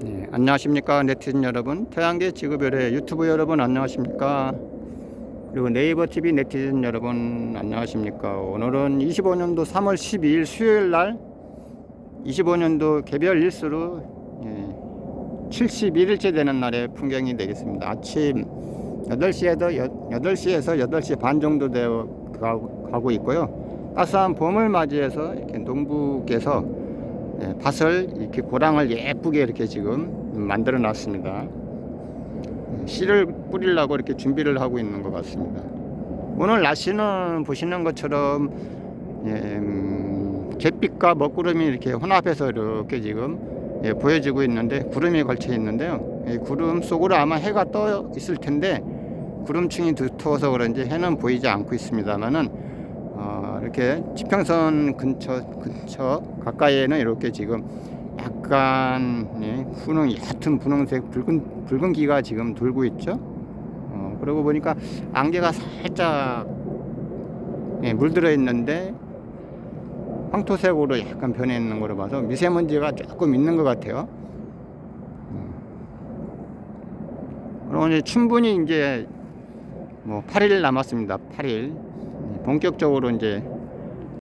네, 안녕하십니까 네티즌 여러분. 태양계 지구별의 유튜브 여러분 안녕하십니까? 그리고 네이버 TV 네티즌 여러분 안녕하십니까? 오늘은 25년도 3월 12일 수요일 날 25년도 개별 일수로 예, 71일째 되는 날의 풍경이 되겠습니다. 아침 8시에도 8시에서 8시 반 정도 되어 가고, 있고요. 따스한 봄을 맞이해서 이렇게 농부께서 예, 밭을 이렇게 고랑을 예쁘게 이렇게 지금 만들어 놨습니다. 씨를 뿌리려고 이렇게 준비를 하고 있는 것 같습니다. 오늘 날씨는 보시는 것처럼 예, 음, 갯빛과 먹구름이 이렇게 혼합해서 이렇게 지금 예, 보여지고 있는데 구름이 걸쳐 있는데요. 이 구름 속으로 아마 해가 떠 있을 텐데 구름층이 두터워서 그런지 해는 보이지 않고 있습니다만은 어, 이렇게 지평선 근처 근처 가까이에는 이렇게 지금 약간 예, 분홍 얕은 분홍색 붉은 붉은 기가 지금 돌고 있죠. 어, 그러고 보니까 안개가 살짝 예, 물들어 있는데 황토색으로 약간 변해 있는 거로 봐서 미세먼지가 조금 있는 것 같아요. 음. 그리고 이제 충분히 이제 뭐 8일 남았습니다. 8일 본격적으로 이제